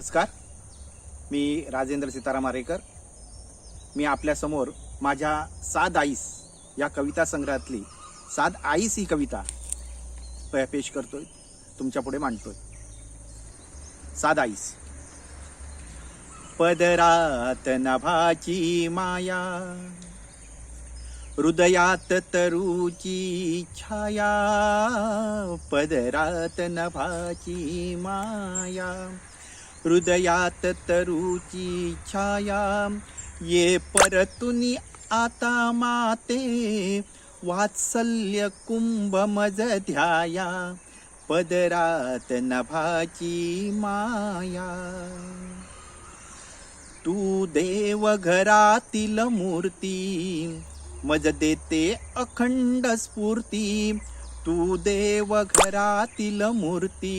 नमस्कार. मी राजेंद्र सीताराम आरेकर. मी आपल्यासमोर माझ्या साद आईस या कविता संग्रहातली साद आईस ही कविता पेश करतोय तुमच्यापुढे मांडतोय. साद आईस. पदरात नभाची माया हृदयात तरुची छाया पदरात नभाची माया. हृदयात तरुची छाया ये परतुनी आता माते वात्सल्य कुंभ मज ध्याया पदरात नभाची माया. तू देव घरातील मूर्ती मज देते अखंड स्फूर्ती. तू देव घरातील मूर्ती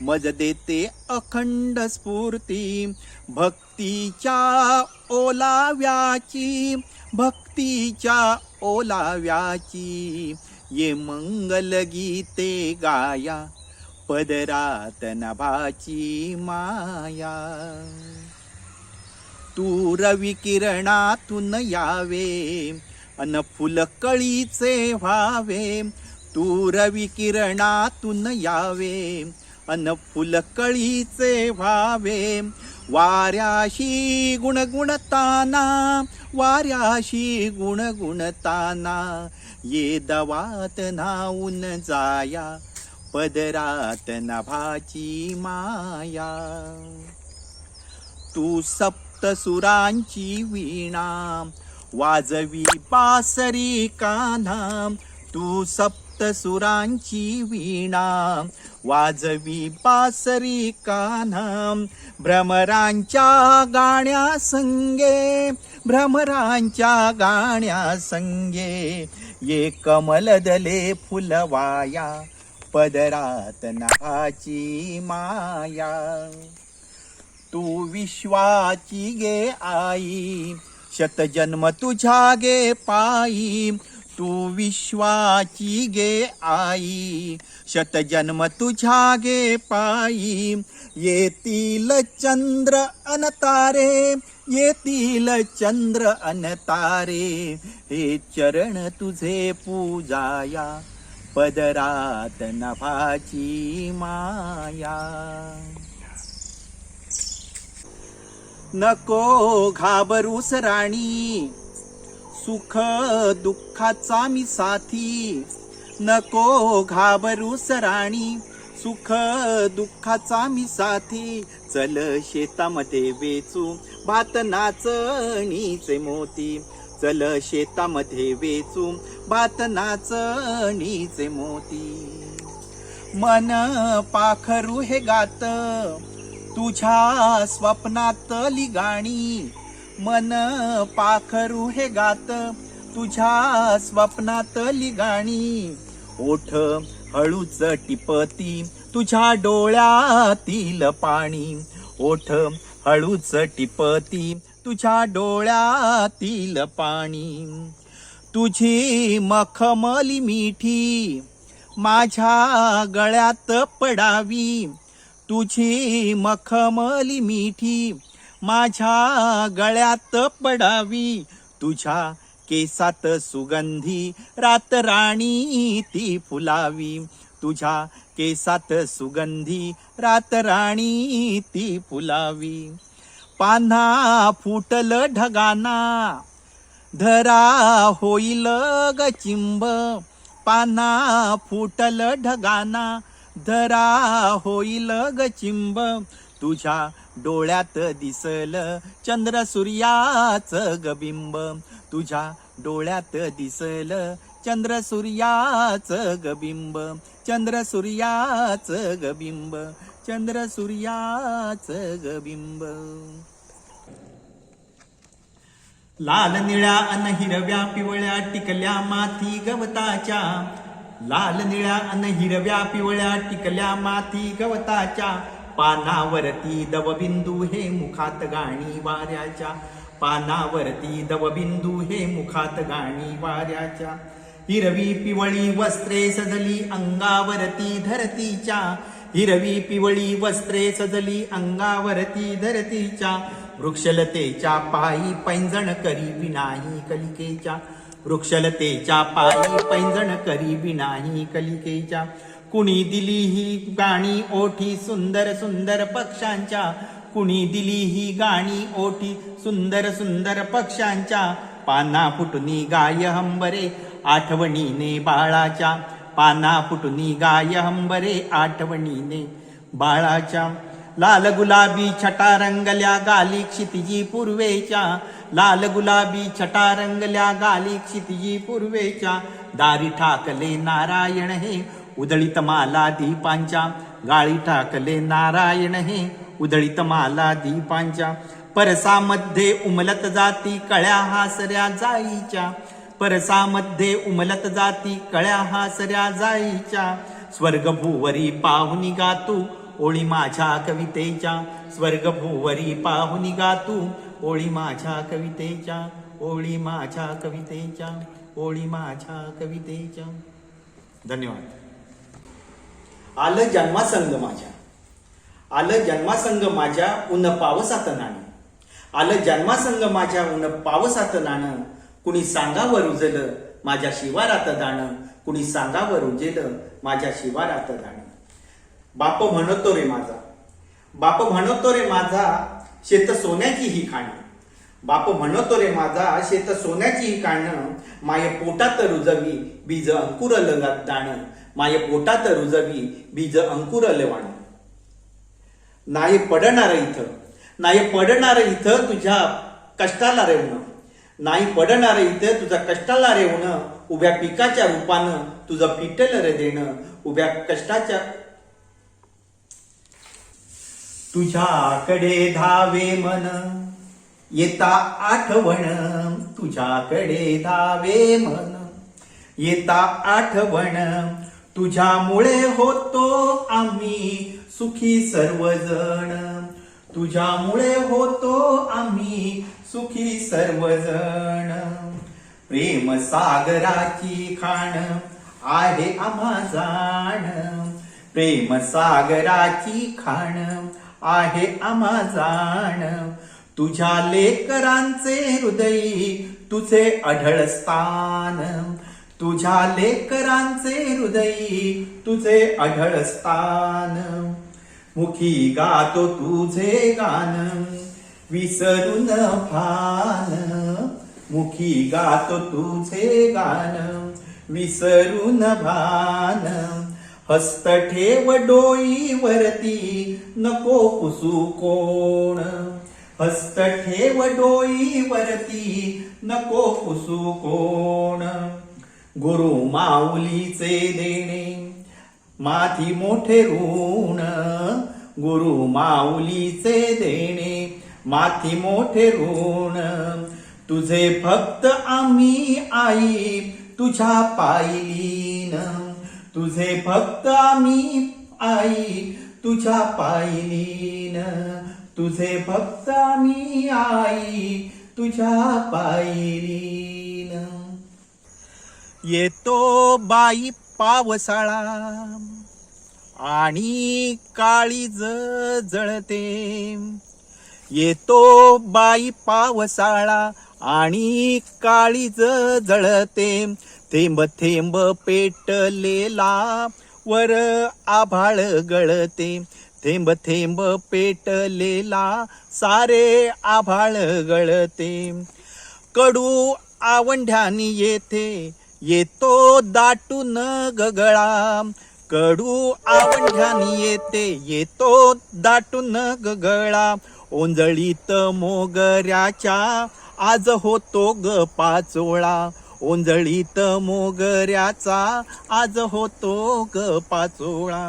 मज देते अखंड स्फूर्ती. भक्तीच्या ओलाव्याची भक्तीच्या ओलाव्याची. ये मंगल गीते गाया पदरात नभाची माया. तू रवी किरणातून यावे अन फुलकळीचे व्हावे. तू रवी किरणातून यावे अन फुलकळीचे व्हावे. वाऱ्याशी गुणगुणताना वाऱ्याशी गुणगुणताना ये दवात नाऊन जाया पदरात नभाची माया. तू सप्तसुरांची वीणा वाजवी पासरी कान्हा तू सप्त सुरांची वीणा वाजवी पासरी कान्हा भ्रमरांच्या गाण्या संगे भ्रमरांच्या गाण्या संगे ये कमलदले फुलवाया पदरात नभाची माया. तू विश्वाची गे आई शतजन्म तुझ्या गे पायी तू विश्वाची गे आई शतजन्म तुझ्या गे पायी. येतील चंद्र अन तारे येतील चंद्र अन तारे. हे चरण तुझे पूजाया पदरात नभाची माया. नको घाबरूस राणी सुख दुःखाचा मी साथी. नको घाबरू सराणी. सुख दुःखाचा मी साथी. चल शेतामध्ये वेचू भात नाचणीचे मोती. चल शेतामध्ये वेचू भात नाचणीचे मोती. मन पाखरू हे गात. तुझ्या स्वप्नातली गाणी मन पाखरू हे गात तुझ्या स्वप्नातली गाणी ओठ हळूच टिपती तुझ्या डोळ्यातील पाणी. ओठ हळूच टिपती तुझ्या डोळ्यातील पाणी. तुझी मखमली मिठी माझ्या गळ्यात पडावी. तुझी मखमली मिठी माझ्या गळ्यात पडावी. तुझ्या केसात सुगंधी रात राणी ती फुलावी. तुझ्या केसात सुगंधी रात राणी ती फुलावी. पान्हा फुटल ढगाना धरा होईल ग चिंब. पाना फुटल ढगाना धरा होईल ग चिंब. तुझ्या डोळ्यात दिसल चंद्र सूर्याच गबिंब. तुझ्या डोळ्यात दिसल चंद्र सूर्याच गबिंब. चंद्र सूर्याच गबिंब. चंद्र सूर्याच गबिंब. लाल निळ्या अन हिरव्या पिवळ्या टिकल्या माथी गवताच्या. लाल निळ्या अन हिरव्या पिवळ्या टिकल्या माथी गवताच्या. पानावरती दवबिंदू हे मुखात गाणी वाऱ्याच्या. पानावरती दवबिंदू हे मुखात गाणी वाऱ्याच्या. हिरवी पिवळी वस्त्रे सजली अंगावरती धरतीच्या. हिरवी पिवळी वस्त्रे सजली अंगावरती धरतीच्या. वृक्षलतेच्या पायी पैंजण करी विनाही कलिकेच्या. वृक्षलतेच्या पायी पैंजण करी विनाही कलिकेच्या. कुणी दिली ही गाणी ओठी सुंदर सुंदर पक्षांच्या कुणी दिली ही गाणी ओठी सुंदर सुंदर पक्षांच्या पाना फुटुनी गाय हंबरे आठवणीने बाळाच्या. पाना फुटुनी गाय हंबरे आठवणीने बाळाच्या. लाल गुलाबी छटा रंगल्या गाली क्षितिजी पूर्वेच्या. लाल गुलाबी छटा रंगल्या गाली क्षितिजी पूर्वेच्या. दारी ठाकले नारायण हे उदळीत माला दीपांच्या गाळी टाकले नारायण हे उदळीत माला दीपांच्या परसामध्ये उमलत जाती कळ्या हासऱ्या जाईच्या. परसामध्ये उमलत जाती कळ्या हासऱ्या जाईच्या. स्वर्गभूवरी पाहुनी गातू ओळी माझ्या कवितेच्या. स्वर्गभूवरी पाहुनी गातू ओळी माझ्या कवितेच्या. ओळी माझ्या कवितेच्या ओळी माझ्या कवितेच्या. धन्यवाद. आलं जन्मासंग माझ्या. आलं जन्मासंग माझ्या उन पावसात नाणं आलं जन्मासंग माझ्या उन पावसात नाणं कुणी सांगावर रुजलं माझ्या शिवारात दाणं. कुणी सांगावर रुजेलं माझ्या शिवारात दाणं. बाप म्हणतो रे माझा. बाप म्हणतो रे माझा शेत सोन्याची ही खाणं. बाप म्हणतो रे माझा शेत सोन्याची ही काढणं माय पोटात रुजवी बीज अंकुरल दाणं. माय पोटात रुजवी बीज अंकुरल वाणी. नाही पडणार इथं नाही पडणार इथं तुझ्या कष्टाला रेवणं नाही पडणार इथं तुझ्या कष्टाला रेवणं उभ्या पिकाच्या रूपानं तुझं पिटल रे देणं. उभ्या कष्टाच्या तुझ्याकडे धावे मन. येता आठवण तुझ्याकडे धावे मन. येता आठवण तुझ्यामुळे होतो आम्ही सुखी सर्वजण. तुझ्यामुळे होतो आम्ही सुखी सर्वजण. प्रेम सागराची खाण आहे आम्हा जाण. प्रेम सागराची खाण आहे आम्हा जाण. तुझ्या लेकरांचे हृदय तुझे अढळ स्थान. तुझ्या लेकरांचे हृदयी तुझे अढळ स्थान. मुखी गातो तुझे गान विसरून भान. मुखी गातो तुझे गान विसरून भान. हस्त ठेव डोईवरती नको पुसू कोण. हस्त ठेव डोईवरती नको पुसू कोण. गुरु माऊलीचे देणे. माथी मोठे ऋण गुरु माऊलीचे देणे. माथी मोठे ऋण तुझे फक्त आम्ही आई तुझ्या पायलीन. तुझे फक्त आम्ही आई तुझ्या पायलीन. तुझे फक्त आम्ही आई तुझ्या पायलीन. येतो बाई पावसाळा. आणि काळीज जळते. येतो बाई पावसाळा. आणि काळीज जळते. थेंब थेंब पेटलेला वर आभाळ गळते. थेंब थेंब पेटलेला सारे आभाळ गळते. कडू आवंढ्यानी येथे येतो दाटून गगळा कडू आवंढ्यानी येते येतो दाटून गगळा ओंजळीत मोगऱ्याच्या आज होतो ग पाचोळा. ओंजळीत मोगऱ्याचा आज होतो ग पाचोळा.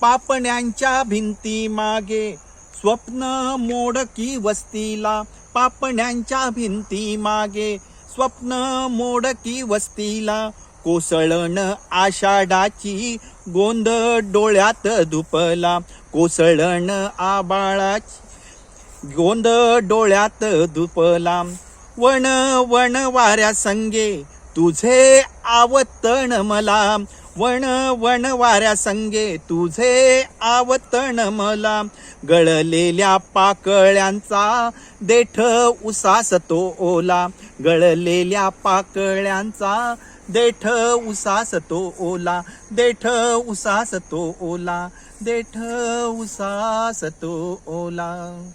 पापण्यांच्या भिंती मागे स्वप्न मोडकी वस्तीला. पापण्यांच्या भिंती मागे स्वप्न मोडकी वस्तीला कोसळण आषाढाची गोंद डोळ्यात धुपला. कोसळण आबाळाची गोंद डोळ्यात धुपला. वण वण वाऱ्या संगे तुझे आवतण मला. वण वण वाऱ्या संगे तुझे आवतण मला. गळलेल्या पाकळ्यांचा देठ उसास तो ओला. गळलेल्या पाकळ्यांचा देठ उसास तो ओला. देठ उसास तो ओला. देठ उसास तो ओला.